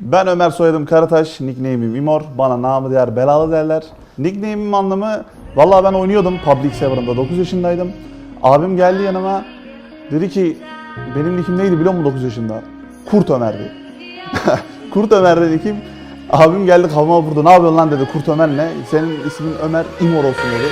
Ben Ömer soyadım Karataş, nickname'im İmor. Bana namı diğer belalı derler. Nickname'im anlamı, vallahi ben oynuyordum Public Server'ında 9 yaşındaydım. Abim geldi yanıma, dedi ki benim nickim neydi biliyor musun 9 yaşında? Kurt Ömer'di. Kurt Ömer dedi kim? Abim geldi kafama vurdu. Ne yapıyorsun lan dedi Kurt Ömer ne? Senin ismin Ömer İmor olsun dedi.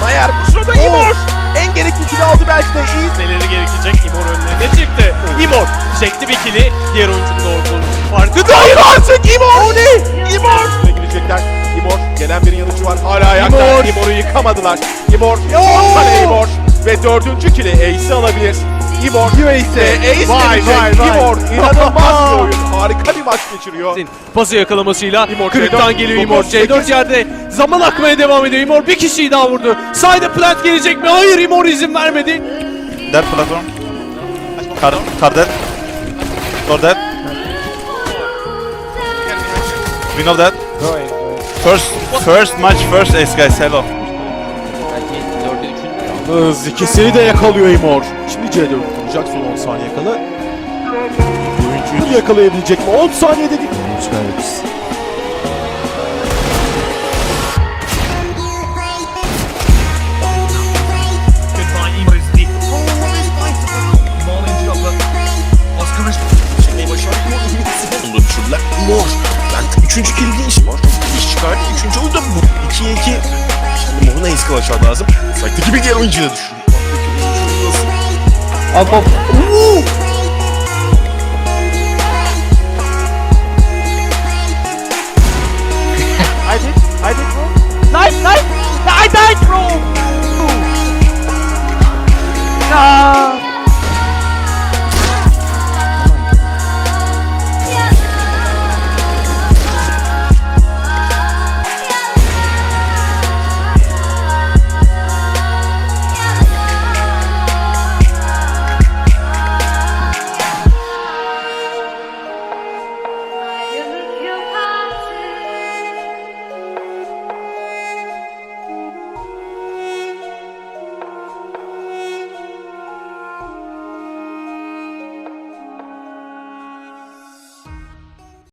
Mayer bu sırada İmor. En gerekli kili aldı belki de iyi. Neleri gerekecek? İmor önlerine çıktı. İmor çekti bir kili. Diğer oyuncunun olduğunu farkı da Hayır artık İmor. O ne? İmor. Üstüne girecekler. İmor. Gelen bir yanıcı var. Hala ayakta. İmor. İmor'u yıkamadılar. İmor. Kale İmor. Ve dördüncü kili Ace'i alabilir. İmor. Ve Ace Vay, vay, vay. İmor. İnanılmaz bir oyun. Harika bir maç geçiriyor. pası yakalamasıyla İmor Kırık'tan C4, geliyor İmor. dokuz, sekiz. C4 yerde zaman akmaya devam ediyor. İmor bir kişiyi daha vurdu. Sayda plant gelecek mi? Hayır İmor izin vermedi. Dead platform. Car dead. Door dead. Window dead. First, first match, first ace guys, hello. Yalnız ikisini de yakalıyor İmor. Şimdi C4 kuracak son 10 saniye kala. Oyuncuyu yakalayabilecek mi? 10 saniye dedik. Düşürdüler. Mor. Ben üçüncü kill Kılaçlar lazım. Site'deki bir diğer oyuncuya düşürdü. Al pop.